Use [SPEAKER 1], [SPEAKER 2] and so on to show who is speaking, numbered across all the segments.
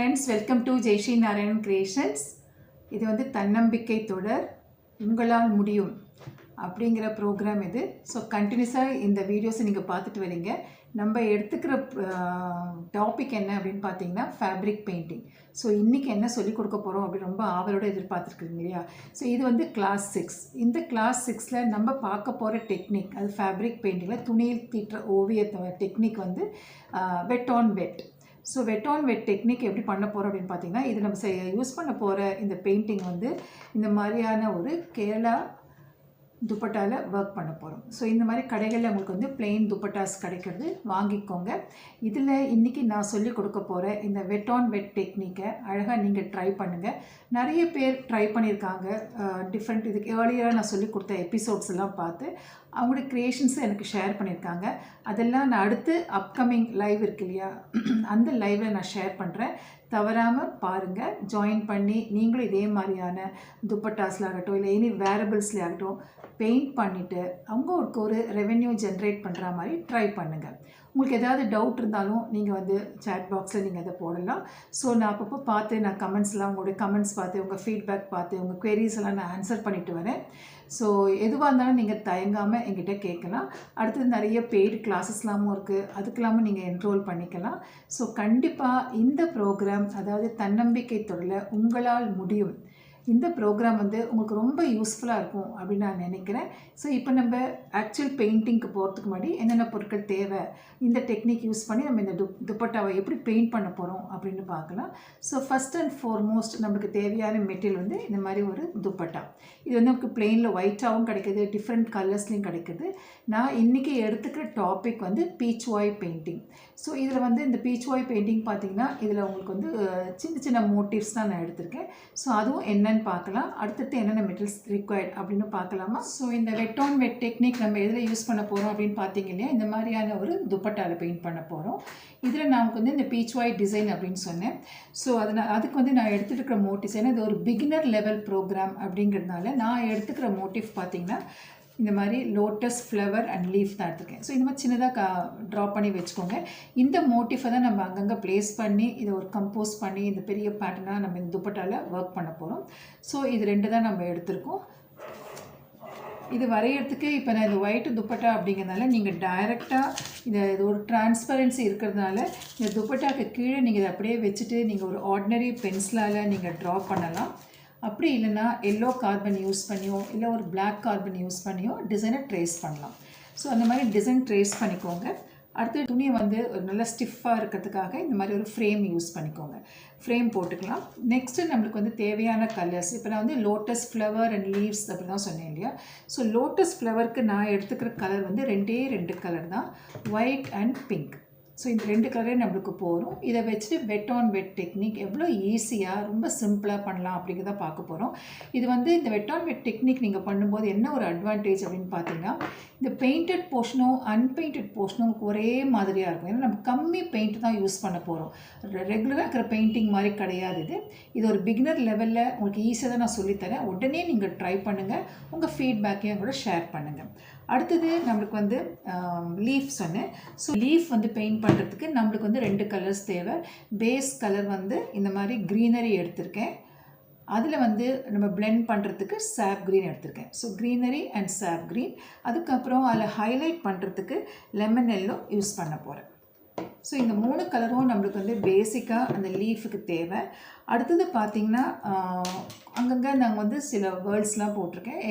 [SPEAKER 1] Friends welcome to Jaishree Narayanan creations இது வந்து தன்னம்பிக்கை தொடர் உங்களால் முடியும் அப்படிங்கிற ப்ரோக்ராம் இது. ஸோ கண்டினியூஸாக இந்த வீடியோஸை நீங்கள் பார்த்துட்டு வரீங்க. நம்ம எடுத்துக்கிற டாபிக் என்ன அப்படின்னு பார்த்தீங்கன்னா ஃபேப்ரிக் பெயிண்டிங் ஸோ இன்றைக்கி என்ன சொல்லிக் கொடுக்க போகிறோம் அப்படின்னு ரொம்ப ஆவலோடு எதிர்பார்த்துருக்குறீங்க இல்லையா? ஸோ இது வந்து கிளாஸ் சிக்ஸ் இந்த கிளாஸ் சிக்ஸில் நம்ம பார்க்க போகிற டெக்னிக் அது ஃபேப்ரிக் பெயிண்டிங்கில் துணியில் தீட்டுற ஓவியத்தை டெக்னிக் வந்து wet on wet so wet on wet technique எப்படி பண்ண போகிறோம் அப்படின்னு பார்த்தீங்கன்னா இது நம்ம யூஸ் பண்ண போகிற இந்த பெயிண்டிங் வந்து இந்த மாதிரியான ஒரு கேரளா துப்பட்டாவில் ஒர்க் பண்ண போகிறோம் ஸோ இந்த மாதிரி கடைகளில் உங்களுக்கு வந்து பிளெயின் துப்பட்டாஸ் கிடைக்கிறது வாங்கிக்கோங்க. இதில் இன்றைக்கி நான் சொல்லிக் கொடுக்க போகிற இந்த வெட் ஆன் வெட் டெக்னிக்கை அழகாக நீங்கள் ட்ரை பண்ணுங்கள் நிறைய பேர் ட்ரை பண்ணியிருக்காங்க. டிஃப்ரெண்ட் இதுக்கு ஏர்லியராக நான் சொல்லி கொடுத்த எபிசோட்ஸ் எல்லாம் பார்த்து அவங்களுடைய க்ரியேஷன்ஸை எனக்கு ஷேர் பண்ணியிருக்காங்க. அதெல்லாம் நான் அடுத்து அப்கமிங் லைவ் இருக்கு இல்லையா? அந்த லைவில் நான் ஷேர் பண்ணுறேன் தவறாமல் பாருங்கள் ஜாயின் பண்ணி நீங்களும் இதே மாதிரியான துப்பட்டாஸில் ஆகட்டும் இல்லை எனி வேரபிள்ஸில் ஆகட்டும் பெயிண்ட் பண்ணிவிட்டு அவங்க ஒரு ரெவென்யூ ஜென்ரேட் பண்ணுற மாதிரி ட்ரை பண்ணுங்கள் உங்களுக்கு ஏதாவது டவுட் இருந்தாலும் நீங்கள் வந்து சேட் பாக்ஸில் நீங்கள் அதை போடலாம். ஸோ நான் அப்பப்போ பார்த்து நான் கமெண்ட்ஸ்லாம் உங்களுடைய கமெண்ட்ஸ் பார்த்து உங்கள் ஃபீட்பேக் பார்த்து உங்கள் குவெரிஸ் எல்லாம் நான் ஆன்சர் பண்ணிட்டு வரேன். ஸோ எதுவாக இருந்தாலும் நீங்கள் தயங்காமல் எங்கிட்ட கேட்கலாம். அடுத்தது நிறைய பெய்டு கிளாஸஸ்லாமும் இருக்குது அதுக்கெல்லாமும் நீங்கள் என்ரோல் பண்ணிக்கலாம். ஸோ கண்டிப்பாக இந்த ப்ரோக்ராம் அதாவது தன்னம்பிக்கை தொழில உங்களால் முடியும். இந்த ப்ரோக்ராம் வந்து உங்களுக்கு ரொம்ப யூஸ்ஃபுல்லாக இருக்கும் அப்படின்னு நான் நினைக்கிறேன். ஸோ இப்போ நம்ம ஆக்சுவல் பெயிண்டிங்க்கு போகிறதுக்கு முன்னாடி என்னென்ன பொருட்கள் தேவை இந்த டெக்னிக் யூஸ் பண்ணி நம்ம இந்த டு துப்பட்டாவை எப்படி பெயிண்ட் பண்ண போகிறோம் அப்படின்னு பார்க்கலாம். ஸோ ஃபஸ்ட் அண்ட் ஃபார்மோஸ்ட் நம்மளுக்கு தேவையான மெட்டீரியல் வந்து இந்த மாதிரி ஒரு துப்பட்டா. இது வந்து நமக்கு பிளெயினில் ஒயிட்டாகவும் கிடைக்கிது டிஃப்ரெண்ட் கலர்ஸ்லையும் கிடைக்குது. நான் இன்றைக்கி எடுத்துக்கிற டாபிக் வந்து பீச் வாய் பெயிண்டிங் ஸோ இதில் வந்து இந்த பீச் வாய் பெயிண்டிங் பார்த்தீங்கன்னா இதில் உங்களுக்கு வந்து சின்ன சின்ன மோட்டிவ்ஸ் தான் நான் எடுத்திருக்கேன். ஸோ அதுவும் என்னென்னு பார்க்கலாம். அடுத்தடுத்து என்னென்ன மெட்டல்ஸ் ரிக்வயர்ட் அப்படின்னு பார்க்கலாமா? ஸோ இந்த வெட் ஆன் வெட் டெக்னிக் நம்ம எதில் யூஸ் பண்ண போகிறோம் அப்படின்னு பார்த்தீங்க இல்லையா? இந்த மாதிரியான ஒரு துப்பட்டாவில் பெயிண்ட் பண்ண போகிறோம் இதில் நமக்கு வந்து இந்த பீச் ஒயிட் டிசைன் அப்படின்னு சொன்னேன். ஸோ அதனால் அதுக்கு வந்து நான் எடுத்துட்டு இருக்கிற மோட்டிவ்ஸ் ஏன்னா இது ஒரு பிகினர் லெவல் ப்ரோக்ராம் அப்படிங்கிறதுனால நான் எடுத்துக்கிற மோட்டிவ் பார்த்தீங்கன்னா இந்த மாதிரி லோட்டஸ் ஃப்ளவர் அண்ட் லீஃப் தான் எடுத்திருக்கேன். ஸோ இந்த மாதிரி சின்னதாக கா ட்ரா பண்ணி வச்சுக்கோங்க. இந்த மோட்டிஃபை தான் நம்ம அங்கங்கே ப்ளேஸ் பண்ணி இதை ஒரு கம்போஸ் பண்ணி இந்த பெரிய பேட்டர்னாக நம்ம இந்த துப்பட்டாவில் ஒர்க் பண்ண போகிறோம் ஸோ இது ரெண்டு தான் நம்ம எடுத்திருக்கோம். இது வரைகிறதுக்கு இப்போ நான் இந்த ஒயிட் துப்பட்டா அப்படிங்கிறதுனால நீங்கள் டைரெக்டாக இந்த இது ஒரு டிரான்ஸ்பரன்சி இருக்கிறதுனால இந்த துப்பட்டாக்கு கீழே நீங்கள் இதை அப்படியே வச்சுட்டு நீங்கள் ஒரு ஆர்டினரி பென்சிலால் நீங்கள் ட்ரா பண்ணலாம். அப்படி இல்லைன்னா எல்லோ கார்பன் யூஸ் பண்ணியோ இல்லை ஒரு பிளாக் கார்பன் யூஸ் பண்ணியோ டிசைனை ட்ரேஸ் பண்ணலாம். ஸோ அந்த மாதிரி டிசைன் ட்ரேஸ் பண்ணிக்கோங்க. அடுத்து துணியை வந்து ஒரு நல்ல ஸ்டிஃபாக இருக்கிறதுக்காக இந்த மாதிரி ஒரு ஃப்ரேம் யூஸ் பண்ணிக்கோங்க. ஃப்ரேம் போட்டுக்கலாம். நெக்ஸ்ட்டு நம்மளுக்கு வந்து தேவையான கலர்ஸ் இப்போ நான் வந்து லோட்டஸ் ஃப்ளவர் அண்ட் லீவ்ஸ் அப்படி தான் சொன்னேன் இல்லையா? ஸோ லோட்டஸ் ஃப்ளவருக்கு நான் எடுத்துக்கிற கலர் வந்து ரெண்டே ரெண்டு கலர் தான். ஒயிட் அண்ட் பிங்க் ஸோ இந்த ரெண்டு கலரே நம்மளுக்கு போகிறோம் இதை வச்சுட்டு வெட் ஆன் வெட் டெக்னிக் எவ்வளோ ஈஸியாக ரொம்ப சிம்பிளாக பண்ணலாம் அப்படிங்கிறத பார்க்க போகிறோம் இது வந்து இந்த வெட் ஆன் வெட் டெக்னிக் நீங்கள் பண்ணும்போது என்ன ஒரு அட்வான்டேஜ் அப்படின்னு பார்த்தீங்கன்னா இந்த பெயிண்டட் போர்ஷனும் அன்பெயிண்டட் போர்ஷனும் ஒரே மாதிரியாக இருக்கும். ஏன்னா நம்ம கம்மி பெயிண்ட் தான் யூஸ் பண்ண போகிறோம் ரெகுலராக இருக்கிற பெயிண்டிங் மாதிரி கிடையாது இது. இது ஒரு பிகினர் லெவலில் உங்களுக்கு ஈஸியாக தான் நான் சொல்லித்தரேன் உடனே நீங்கள் ட்ரை பண்ணுங்கள் உங்கள் ஃபீட்பேக்கையும் கூட ஷேர் பண்ணுங்கள் அடுத்தது நம்மளுக்கு வந்து லீஃப் சொன்னேன். ஸோ லீஃப் வந்து பெயிண்ட் பண்ணுறதுக்கு நம்மளுக்கு வந்து ரெண்டு கலர்ஸ் தேவை. பேஸ் கலர் வந்து இந்த மாதிரி க்ரீனரி எடுத்திருக்கேன். அதில் வந்து நம்ம பிளெண்ட் பண்ணுறதுக்கு சாப் க்ரீன் எடுத்திருக்கேன். So greenery and sap green அதுக்கப்புறம் அதில் ஹைலைட் பண்ணுறதுக்கு லெமன் எல்லோ யூஸ் பண்ண போகிறேன் ஸோ இந்த மூணு கலரும் நம்மளுக்கு வந்து பேசிக்காக அந்த லீஃபுக்கு தேவை. அடுத்தது பார்த்திங்கன்னா அங்கங்கே நாங்கள் வந்து சில வேர்ட்ஸ்லாம் போட்டிருக்கேன்.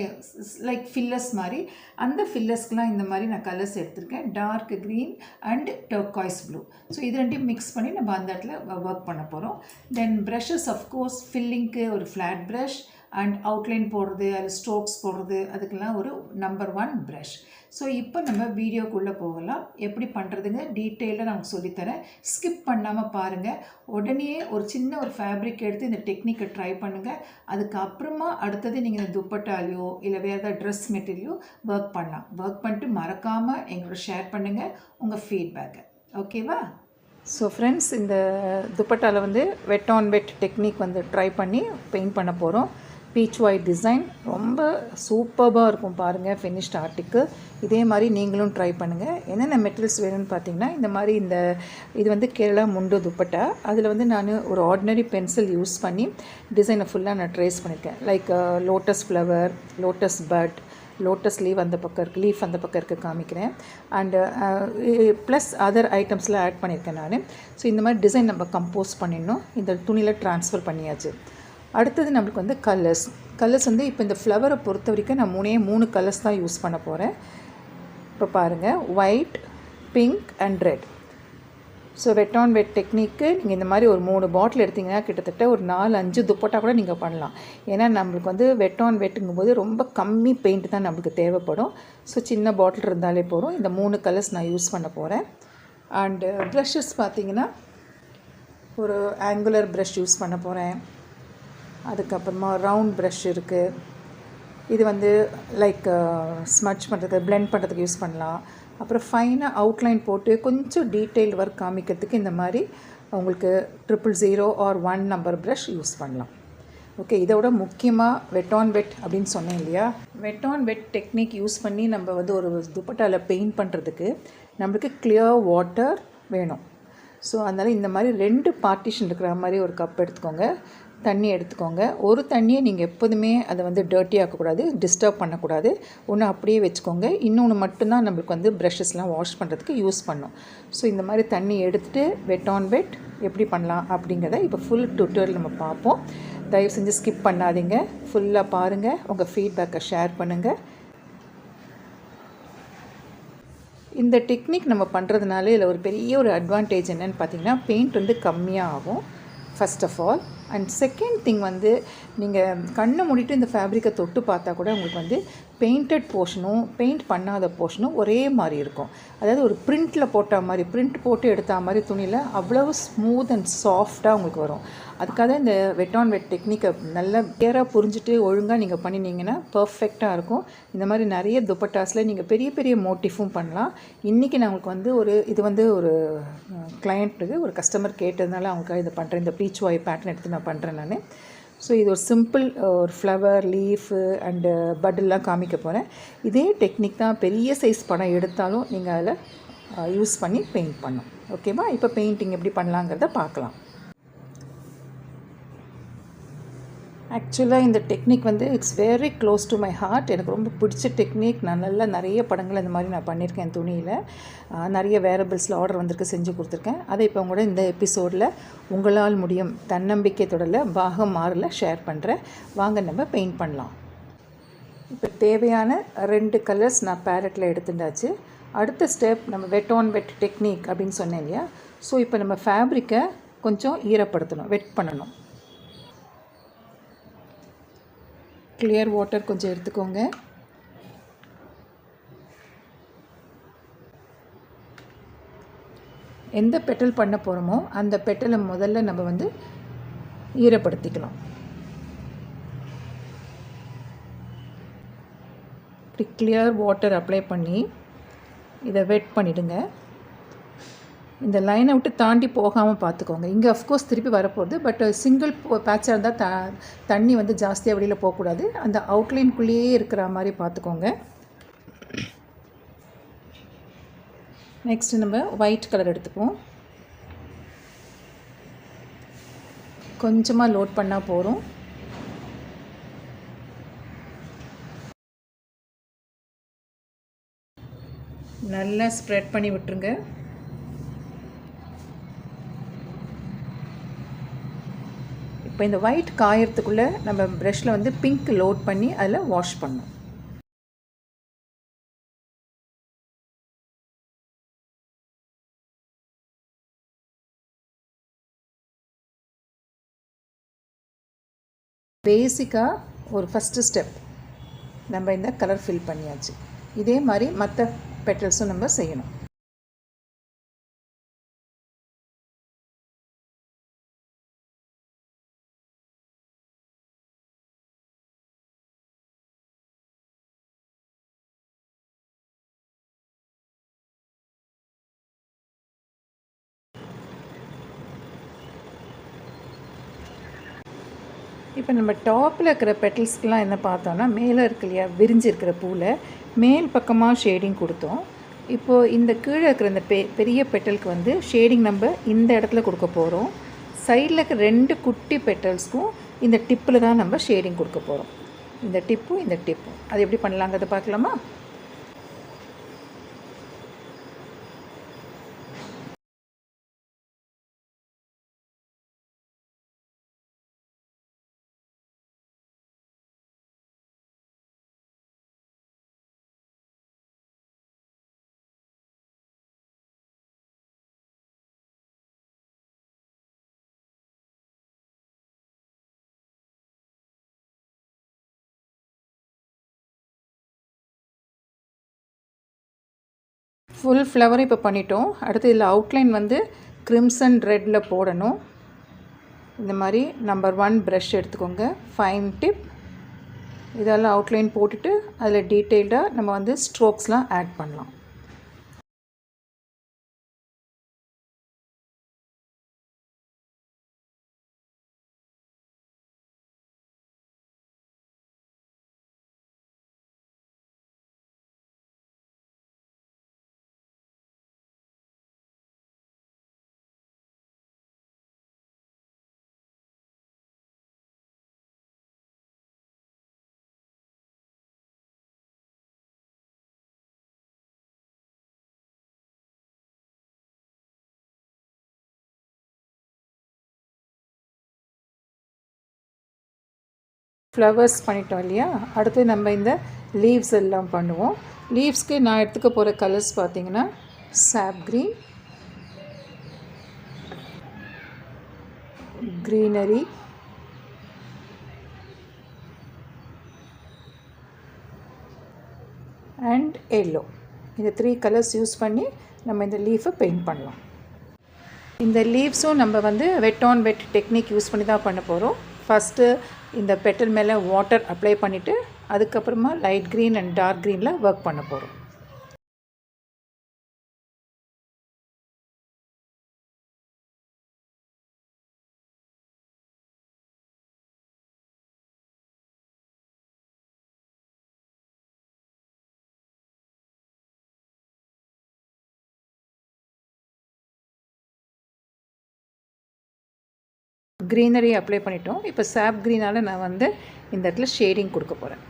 [SPEAKER 1] லைக் ஃபில்லர்ஸ் மாதிரி. அந்த ஃபில்லர்ஸ்க்கெலாம் இந்த மாதிரி நான் கலர்ஸ் எடுத்திருக்கேன். Dark green and turquoise blue so இது ரெண்டையும் மிக்ஸ் பண்ணி நம்ம அந்த இடத்துல ஒர்க் பண்ண போகிறோம் தென் ப்ரஷஸ் அஃப்கோர்ஸ் ஃபில்லிங்க்கு ஒரு ஃப்ளாட் ப்ரஷ் அண்ட் அவுட்லைன் போடுறது அது ஸ்ட்ரோக்ஸ் போடுறது அதுக்கெல்லாம் ஒரு நம்பர் ஒன் ப்ரஷ் ஸோ இப்போ நம்ம வீடியோக்குள்ளே போகலாம். எப்படி பண்ணுறதுங்க டீட்டெயிலாக நான் உங்களுக்கு சொல்லித்தரேன். ஸ்கிப் பண்ணாமல் பாருங்கள் உடனே ஒரு சின்ன ஒரு ஃபேப்ரிக் எடுத்து இந்த டெக்னிக்கை ட்ரை பண்ணுங்கள் அதுக்கப்புறமா அடுத்தது நீங்கள் இந்த துப்பட்டாலையோ இல்லை வேறு ஏதாவது ட்ரெஸ் மெட்டீரியலோ ஒர்க் பண்ணலாம். ஒர்க் பண்ணிட்டு மறக்காமல் எங்களோட ஷேர் பண்ணுங்கள் உங்கள் ஃபீட்பேக்கை ஓகேவா ஸோ ஃப்ரெண்ட்ஸ் இந்த துப்பட்டாவில் வந்து வெட் ஆன் வெட் டெக்னிக் வந்து ட்ரை பண்ணி பெயிண்ட் பண்ண போகிறோம் பீச் ஒயிட் டிசைன். ரொம்ப சூப்பராக இருக்கும் பாருங்கள் ஃபினிஷ்ட் ஆர்டிக்கு இதே மாதிரி நீங்களும் ட்ரை பண்ணுங்கள் என்னென்ன மெட்டீரியல்ஸ் வேணும்னு பார்த்தீங்கன்னா இந்த மாதிரி இந்த இது வந்து கேரளா முண்டு துப்பட்டா. அதில் வந்து நான் ஒரு ஆர்டினரி பென்சில் யூஸ் பண்ணி டிசைனை ஃபுல்லாக நான் ட்ரேஸ் பண்ணியிருக்கேன். Like lotus flower lotus bud lotus leave அந்த பக்கம் இருக்குது லீஃப் அந்த பக்கம் இருக்குது காமிக்கிறேன். அண்டு ப்ளஸ் அதர் ஐட்டம்ஸ்லாம் ஆட் பண்ணியிருக்கேன் நான். ஸோ இந்த மாதிரி டிசைன் நம்ம கம்போஸ் பண்ணிடணும். இந்த துணியில் ட்ரான்ஸ்ஃபர் பண்ணியாச்சு. அடுத்தது நம்மளுக்கு வந்து கலர்ஸ் கலர்ஸ் வந்து இப்போ இந்த ஃப்ளவரை பொறுத்த வரைக்கும் நான் மூணே மூணு கலர்ஸ் தான் யூஸ் பண்ண போகிறேன் இப்போ பாருங்கள் white pink and red so wet on wet technique நீங்கள் இந்த மாதிரி ஒரு மூணு பாட்டில் எடுத்திங்கன்னா கிட்டத்தட்ட ஒரு நாலு அஞ்சு துப்பட்டா கூட நீங்கள் பண்ணலாம். ஏன்னா நம்மளுக்கு வந்து வெட் ஆன் வெட்டுங்கும் போது ரொம்ப கம்மி பெயிண்ட் தான் நம்மளுக்கு தேவைப்படும். ஸோ சின்ன பாட்டில் இருந்தாலே போதும். இந்த மூணு கலர்ஸ் நான் யூஸ் பண்ண போகிறேன் அண்டு ப்ரஷஸ் பார்த்தீங்கன்னா ஒரு ஆங்குலர் ப்ரஷ் யூஸ் பண்ண போகிறேன் அதுக்கப்புறமா ரவுண்ட் ப்ரஷ் இருக்குது இது வந்து லைக் ஸ்மட்ச் பண்ணுறதுக்கு பிளெண்ட் பண்ணுறதுக்கு யூஸ் பண்ணலாம். அப்புறம் ஃபைனாக அவுட்லைன் போட்டு கொஞ்சம் டீட்டெயில் ஒர்க் காமிக்கிறதுக்கு இந்த மாதிரி உங்களுக்கு triple zero or one number brush use பண்ணலாம். ஓகே இதோட முக்கியமாக வெட் ஆன் வெட் அப்படின்னு சொன்னேன் இல்லையா? Wet on wet technique use பண்ணி நம்ம வந்து ஒரு துப்பட்டாவில் பெயிண்ட் பண்ணுறதுக்கு நம்மளுக்கு கிளியர் வாட்டர் வேணும். ஸோ அதனால் இந்த மாதிரி ரெண்டு பார்ட்டிஷன் இருக்கிற மாதிரி ஒரு கப் எடுத்துக்கோங்க. தண்ணி எடுத்துக்கோங்க. ஒரு தண்ணியை நீங்கள் எப்போதுமே அதை வந்து டர்ட்டி ஆக்கக்கூடாது டிஸ்டர்ப் பண்ணக்கூடாது. ஒன்று அப்படியே வச்சுக்கோங்க. இன்னொன்று மட்டும்தான் நம்மளுக்கு வந்து ப்ரஷஸ்லாம் வாஷ் பண்ணுறதுக்கு யூஸ் பண்ணும். ஸோ இந்த மாதிரி தண்ணி எடுத்துகிட்டு வெட் ஆன் வெட் எப்படி பண்ணலாம் அப்படிங்கிறத இப்போ ஃபுல் ட்விட்டரில் நம்ம பார்ப்போம். தயவு செஞ்சு ஸ்கிப் பண்ணாதீங்க. ஃபுல்லாக பாருங்கள் உங்கள் ஃபீட்பேக்கை ஷேர் பண்ணுங்கள் இந்த டெக்னிக் நம்ம பண்ணுறதுனால இதில் ஒரு பெரிய ஒரு அட்வான்டேஜ் என்னென்னு பார்த்தீங்கன்னா பெயிண்ட் வந்து கம்மியாக ஆகும் first of all and second thing வந்து நீங்கள் கண்ணை மூடிட்டு இந்த ஃபேப்ரிக்கை தொட்டு பார்த்தா கூட உங்களுக்கு வந்து பெயிண்டட் போர்ஷனும் பெயிண்ட் பண்ணாத போர்ஷனும் ஒரே மாதிரி இருக்கும். அதாவது ஒரு பிரிண்ட்டில் போட்ட மாதிரி பிரிண்ட் போட்டு எடுத்த மாதிரி துணியில் அவ்வளவு ஸ்மூத் அண்ட் சாஃப்டாக உங்களுக்கு வரும். அதுக்காக இந்த வெட் ஆன் வெட் டெக்னிக்கை நல்லா கிளியராக புரிஞ்சுட்டு ஒழுங்காக நீங்கள் பண்ணினீங்கன்னா பர்ஃபெக்டாக இருக்கும். இந்த மாதிரி நிறைய துப்பட்டாஸில் நீங்கள் பெரிய பெரிய மோட்டிஃபும் பண்ணலாம். இன்றைக்கி நான் உங்களுக்கு வந்து ஒரு இது வந்து ஒரு கிளையண்ட்டுக்கு ஒரு கஸ்டமர் கேட்டதுனால அவங்களுக்காக இதை பண்ணுறேன் இந்த பீச் வாய் பேட்டர்ன் எடுத்து நான் பண்ணுறேன் நான். ஸோ இது ஒரு சிம்பிள் uh, ஒரு ஃப்ளவர் லீஃபு அண்டு பட்டெல்லாம் காமிக்க போகிறேன் இதே டெக்னிக் தான் பெரிய சைஸ் படம் எடுத்தாலும் நீங்கள் அதில் யூஸ் uh, பண்ணி பெயிண்ட் பண்ணும் ஓகேவா இப்போ பெயிண்டிங் எப்படி பண்ணலாங்கிறத பார்க்கலாம். ஆக்சுவலாக இந்த டெக்னிக் வந்து it's very close to my heart எனக்கு ரொம்ப பிடிச்ச டெக்னிக் நான் நல்லா நிறைய படங்கள் இந்த மாதிரி நான் பண்ணியிருக்கேன் துணியில். நிறைய வேரபிள்ஸில் ஆர்டர் வந்திருக்கு செஞ்சு கொடுத்துருக்கேன். அதை இப்போ கூட இந்த எபிசோடில் உங்களால் முடியும் தன்னம்பிக்கை தொடரில் பாகம் மாறில் ஷேர் பண்ணுறேன் வாங்க நம்ம பெயிண்ட் பண்ணலாம். இப்போ தேவையான ரெண்டு கலர்ஸ் நான் பேரட்டில் எடுத்துட்டாச்சு. அடுத்த ஸ்டெப் நம்ம வெட் ஆன் வெட் டெக்னிக் அப்படின்னு சொன்னேன் இல்லையா? ஸோ இப்போ நம்ம ஃபேப்ரிக்கை கொஞ்சம் ஈரப்படுத்தணும் வெட் பண்ணணும். கிளியர் வாட்டர் கொஞ்சம் எடுத்துக்கோங்க. எந்த பெட்டல் பண்ண போகிறோமோ அந்த பெட்டலை முதல்ல நம்ம வந்து ஈரப்படுத்திக்கலாம். இப்படி கிளியர் வாட்டர் அப்ளை பண்ணி இதை வெட் பண்ணிவிடுங்க இந்த லைனை விட்டு தாண்டி போகாமல் பார்த்துக்கோங்க இங்கே அஃப்கோர்ஸ் திருப்பி வரப்போகுது. பட் சிங்கிள் பேட்சாக இருந்தால் த தண்ணி வந்து ஜாஸ்தியாக வெளியில் போகக்கூடாது. அந்த அவுட்லைன்குள்ளேயே இருக்கிற மாதிரி பார்த்துக்கோங்க நெக்ஸ்ட் நம்ம ஒயிட் கலர் எடுத்துப்போம். கொஞ்சமாக லோட் பண்ணால் போகிறோம் நல்லா ஸ்ப்ரெட் பண்ணி விட்டுருங்க. இப்போ இந்த ஒயிட் காயறதுக்குள்ளே நம்ம ப்ரெஷ்ஷில் வந்து பிங்க் லோட் பண்ணி அதில் வாஷ் பண்ணணும். பேசிக்காக ஒரு ஃபஸ்ட்டு ஸ்டெப் நம்ம இந்த கலர் ஃபில் பண்ணியாச்சு. இதே மாதிரி மற்ற பெட்டல்ஸும் நம்ம செய்யணும். இப்போ நம்ம டாப்பில் இருக்கிற பெட்டல்ஸ்க்கெலாம் என்ன பார்த்தோன்னா மேலே இருக்கு இல்லையா விரிஞ்சு இருக்கிற பூவில் மேல் பக்கமாக ஷேடிங் கொடுத்தோம். இப்போது இந்த கீழே இருக்கிற இந்த பெ பெரிய பெட்டலுக்கு வந்து ஷேடிங் நம்ம இந்த இடத்துல கொடுக்க போகிறோம் சைடில் இருக்கிற ரெண்டு குட்டி பெட்டல்ஸ்க்கும் இந்த டிப்பில் தான் நம்ம ஷேடிங் கொடுக்க போகிறோம் இந்த டிப்பும் இந்த டிப்பும் அது எப்படி பண்ணலாங்கிறத பார்க்கலாமா? ஃபுல் ஃப்ளவர் இப்போ பண்ணிட்டோம். அடுத்து இதில் அவுட்லைன் வந்து க்ரிம்சன் ரெட்டில் போடணும். இந்த மாதிரி நம்பர் ஒன் ப்ரஷ் எடுத்துக்கோங்க. ஃபைன் டிப் இதெல்லாம் அவுட்லைன் போட்டுட்டு அதில் டீட்டெயில்டாக நம்ம வந்து ஸ்ட்ரோக்ஸ்லாம் ஆட் பண்ணலாம். ஃப்ளவர்ஸ் பண்ணிட்டோம் இல்லையா? அடுத்து நம்ம இந்த லீவ்ஸ் எல்லாம் பண்ணுவோம். லீவ்ஸ்க்கு நான் எடுத்துக்க போகிற கலர்ஸ் பார்த்தீங்கன்னா sap green greenery and yellow இந்த த்ரீ கலர்ஸ் யூஸ் பண்ணி நம்ம இந்த லீஃபை பெயிண்ட் பண்ணலாம். இந்த லீவ்ஸும் நம்ம வந்து wet on wet technique use பண்ணி தான் பண்ண போகிறோம் ஃபஸ்ட்டு இந்த பெட்டல் மேலே வாட்டர் அப்ளை பண்ணிவிட்டு அதுக்கப்புறமா லைட் க்ரீன் அண்ட் டார்க் க்ரீனில் ஒர்க் பண்ண போகிறோம் க்ரீனரி அப்ளை பண்ணிட்டோம். இப்போ சாப் க்ரீனால் நான் வந்து இந்த இடத்துல ஷேடிங் கொடுக்க போகிறேன்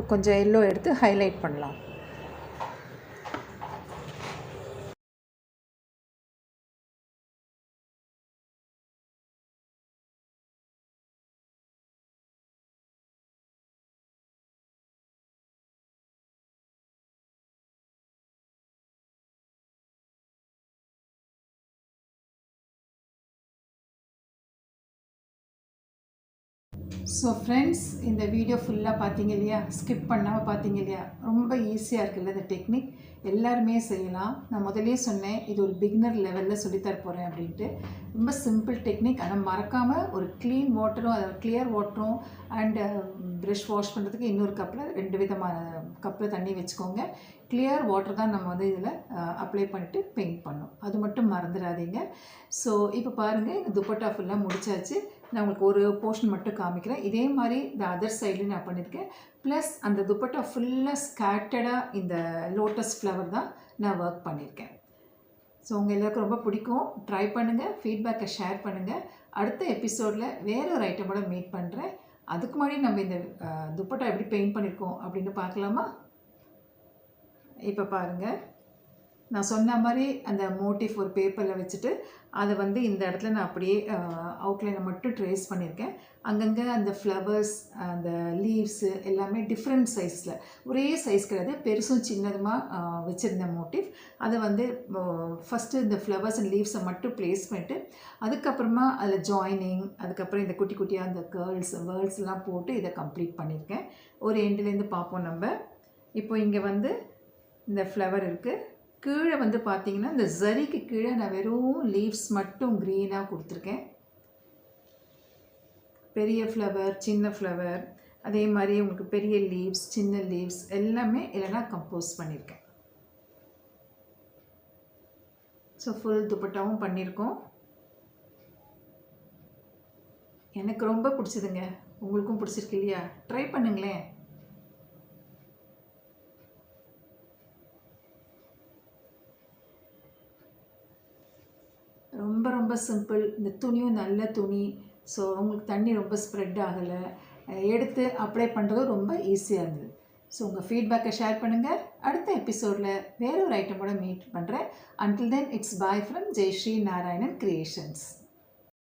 [SPEAKER 1] இப்போ கொஞ்சம் எல்லோ எடுத்து ஹைலைட் பண்ணலாம். ஸோ ஃப்ரெண்ட்ஸ் இந்த வீடியோ ஃபுல்லாக பார்த்தீங்க இல்லையா? ஸ்கிப் பண்ணாமல் பார்த்தீங்க இல்லையா? ரொம்ப ஈஸியாக இருக்குல்ல இந்த டெக்னிக் எல்லாருமே செய்யலாம். நான் முதலே சொன்னேன் இது ஒரு பிகினர் லெவலில் சொல்லித்தர போகிறேன் அப்படின்ட்டு. ரொம்ப சிம்பிள் டெக்னிக் ஆனால் மறக்காமல் ஒரு க்ளீன் வாட்டரும் அதாவது கிளியர் வாட்டரும் அண்டு ப்ரெஷ் வாஷ் பண்ணுறதுக்கு இன்னொரு கப்பில் ரெண்டு விதமான கப்பில் தண்ணி வச்சுக்கோங்க. கிளியர் வாட்டர் தான் நம்ம வந்து இதில் அப்ளை பண்ணிவிட்டு பெயிண்ட் பண்ணோம் அது மட்டும் மறந்துடாதீங்க. ஸோ இப்போ பாருங்கள் இந்த துப்பட்டா ஃபுல்லாக முடிச்சாச்சு. நான் உங்களுக்கு ஒரு போர்ஷன் மட்டும் காமிக்கிறேன். இதே மாதிரி இந்த அதர் சைட்லேயும் நான் பண்ணியிருக்கேன். ப்ளஸ் அந்த துப்பட்டா ஃபுல்லாக ஸ்கேட்டடாக இந்த லோட்டஸ் ஃப்ளவர் தான் நான் ஒர்க் பண்ணியிருக்கேன். ஸோ உங்கள் எல்லாருக்கும் ரொம்ப பிடிக்கும். ட்ரை பண்ணுங்கள் ஃபீட்பேக்கை ஷேர் பண்ணுங்கள் அடுத்த எபிசோடில் வேறு ஒரு ஐட்டமோட மீட் பண்ணுறேன் அதுக்கு முன்னாடி நம்ம இந்த துப்பட்டா எப்படி பெயிண்ட் பண்ணியிருக்கோம் அப்படின்னு பார்க்கலாமா? இப்போ பாருங்கள் நான் சொன்ன மாதிரி அந்த மோட்டிவ் ஒரு பேப்பரில் வச்சுட்டு அதை வந்து இந்த இடத்துல நான் அப்படியே அவுட்லைனை மட்டும் ட்ரேஸ் பண்ணியிருக்கேன். அங்கங்கே அந்த ஃப்ளவர்ஸ் அந்த லீவ்ஸு எல்லாமே டிஃப்ரெண்ட் சைஸில் ஒரே சைஸ் கிடையாது பெருசும் சின்னதுமாக வச்சுருந்த மோட்டிவ் அதை வந்து ஃபஸ்ட்டு இந்த ஃப்ளவர்ஸ் அண்ட் லீவ்ஸை மட்டும் ப்ளேஸ் பண்ணிட்டு அதுக்கப்புறமா அதில் ஜாயினிங் அதுக்கப்புறம் இந்த குட்டி குட்டியாக அந்த கேர்ள்ஸ் வேர்ல்ஸ்லாம் போட்டு இதை கம்ப்ளீட் பண்ணியிருக்கேன். ஒரு எண்டுலேருந்து பார்ப்போம் நம்ம. இப்போ இங்கே வந்து இந்த ஃப்ளவர் இருக்குது கீழே வந்து பார்த்தீங்கன்னா இந்த ஜரிக்கு கீழே நான் வெறும் லீவ்ஸ் மட்டும் க்ரீனாக கொடுத்துருக்கேன். பெரிய ஃப்ளவர் சின்ன ஃப்ளவர் அதே மாதிரி உங்களுக்கு பெரிய லீவ்ஸ் சின்ன லீவ்ஸ் எல்லாமே இல்லைனா கம்போஸ் பண்ணியிருக்கேன். ஸோ ஃபுல் துப்பட்டாவும் பண்ணியிருக்கோம். எனக்கு ரொம்ப பிடிச்சதுங்க. உங்களுக்கும் பிடிச்சிருக்கு இல்லையா? ட்ரை பண்ணுங்களேன். ரொம்ப சிம்பிள் இந்த துணியும் நல்ல துணி. ஸோ உங்களுக்கு தண்ணி ரொம்ப ஸ்ப்ரெட் ஆகலை. எடுத்து அப்ளை பண்ணுறதும் ரொம்ப ஈஸியாக இருந்தது. ஸோ உங்கள் ஃபீட்பேக்கை ஷேர் பண்ணுங்கள் அடுத்த எபிசோடில் வேற ஒரு ஐட்டமோட மீட் பண்ணுறேன் until then it's bye from Jai Shree Narayanan creations